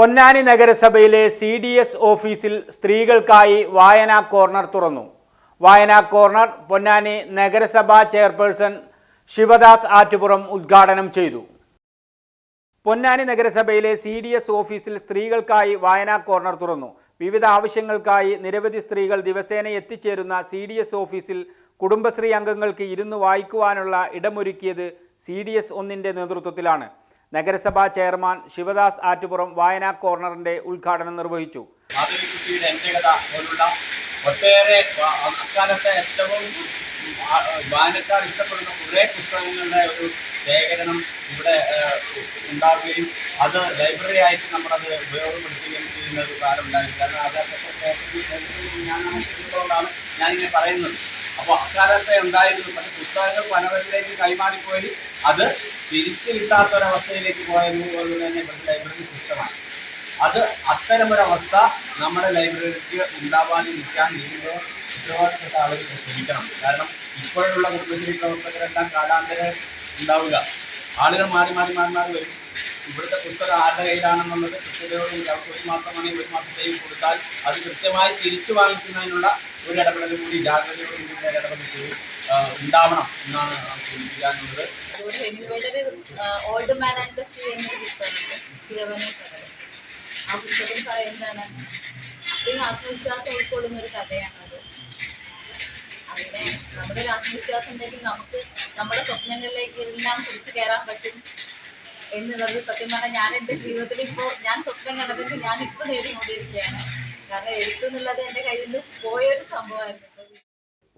പൊന്നാനി നഗരസഭയിലെ C D S ഓഫീസിൽ സ്ത്രീകൾക്കായി വായനാ കോർണർ തുറന്നു. വായനാ കോർണർ പൊന്നാനി നഗരസഭാ ചെയർപേഴ്സൺ ശിവദാസ് ആറ്റുപുറം ഉദ്ഘാടനം ചെയ്തു. പൊന്നാനി നഗരസഭയിലെ സി ഡി എസ് ഓഫീസിൽ സ്ത്രീകൾക്കായി വായനാ കോർണർ തുറന്നു. വിവിധ ആവശ്യങ്ങൾക്കായി നിരവധി സ്ത്രീകൾ ദിവസേന എത്തിച്ചേരുന്ന സി ഡി എസ് ഓഫീസിൽ കുടുംബശ്രീ അംഗങ്ങൾക്ക് ഇരുന്ന് വായിക്കുവാനുള്ള ഇടമൊരുക്കിയത് സി ഡി എസ് ഒന്നിന്റെ നേതൃത്വത്തിലാണ്. നഗരസഭാ ചെയർമാൻ ശിവദാസ് ആറ്റുപുറം വായനാ കോർണറിന്റെ ഉദ്ഘാടനം നിർവഹിച്ചു. പോലുള്ള ഒട്ടേറെ അക്കാലത്തെ ഏറ്റവും വായനക്കാർ ഇഷ്ടപ്പെടുന്ന കുറേ പുസ്തകങ്ങളുടെ ഒരു ശേഖരണം ഇവിടെ ഉണ്ടാവുകയും അത് ലൈബ്രറി ആയിട്ട് നമ്മളത് ഉപയോഗപ്പെടുത്തുകയും ചെയ്യുന്ന ഒരു കാലം ഉണ്ടായി കാരണം അതൊക്കെ ഞാൻ മനസ്സിലുള്ളതുകൊണ്ടാണ് ഞാനിങ്ങനെ പറയുന്നത്. അപ്പോൾ അക്കാലത്തെ ഉണ്ടായിരുന്ന പല പുസ്തകങ്ങൾ പലവരിലേക്ക് കൈമാറിപ്പോയി. അത് തിരിച്ചു കിട്ടാത്തൊരവസ്ഥയിലേക്ക് പോയത് പോലെ തന്നെ ഇവിടുത്തെ ലൈബ്രറി സിസ്റ്റമാണ് അത് അത്തരമൊരവസ്ഥ നമ്മുടെ ലൈബ്രറിക്ക് ഉണ്ടാവാൻ നിൽക്കാൻ ഇതിന്റെ ഉത്തരവാദിത്തപ്പെട്ട ആളുകൾ ശ്രമിക്കണം. കാരണം ഇപ്പോഴുള്ള കുടുംബശ്രീ പ്രവർത്തകരെല്ലാം കാലാന്തരം ഉണ്ടാവുക. ആളുകൾ മാറി മാറി മാറി മാറി വരും. ഇവിടുത്തെ പുസ്തകം ആരുടെ കയ്യിലാണെന്നുള്ളത് കൃത്യതയോടെ ഒരു മാസമാണെങ്കിൽ ഒരു മാസത്തേക്ക് കൊടുത്താൽ അത് കൃത്യമായി തിരിച്ചു വാങ്ങിക്കുന്നതിനുള്ള ഒരു ഇടപെടൽ കൂടി ജാഗ്രതയോടുകൂടി ഒരു ഇടപെടൽ ഉണ്ടാവണം എന്നാണ് അത്രയും ആത്മവിശ്വാസം ഉൾക്കൊള്ളുന്ന ഒരു കഥയാണത്. അങ്ങനെ നമ്മുടെ ഒരു ആത്മവിശ്വാസം ഉണ്ടെങ്കിൽ നമുക്ക് നമ്മുടെ സ്വപ്നങ്ങളിലേക്ക് എല്ലാം തിരിച്ചു കയറാൻ പറ്റും എന്നുള്ളത് സത്യം പറഞ്ഞാൽ ഞാൻ എന്റെ ജീവിതത്തിൽ ഇപ്പോ ഞാൻ സ്വപ്നം കണ്ടത് ഞാൻ ഇപ്പോൾ നേടിക്കൊണ്ടിരിക്കുകയാണ്. കാരണം എഴുത്തുന്നുള്ളത് എന്റെ കയ്യിൽ നിന്ന് പോയൊരു സംഭവമായിരുന്നു ഇപ്പോൾ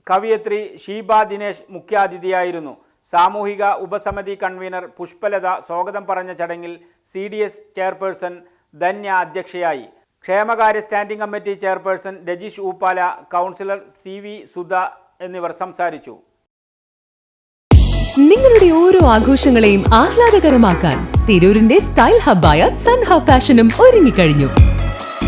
കവിയത്രി ഷീബ ദിനേശ് മുഖ്യാതിഥിയായിരുന്നു. സാമൂഹിക ഉപസമിതി കൺവീനർ പുഷ്പലത സ്വാഗതം പറഞ്ഞ ചടങ്ങിൽ C D S chairperson Dhanya അധ്യക്ഷയായി. ക്ഷേമകാര്യ standing committee chairperson Rajeesh Ooppala councillor C V Sudha എന്നിവർ സംസാരിച്ചു. നിങ്ങളുടെ ഓരോ ആഘോഷങ്ങളെയും ആഹ്ലാദകരമാക്കാൻ തിരൂരിന്റെ സ്റ്റൈൽ ഹബ്ബായ സൺഹ ഫാഷനും ഒരുങ്ങിക്കഴിഞ്ഞു.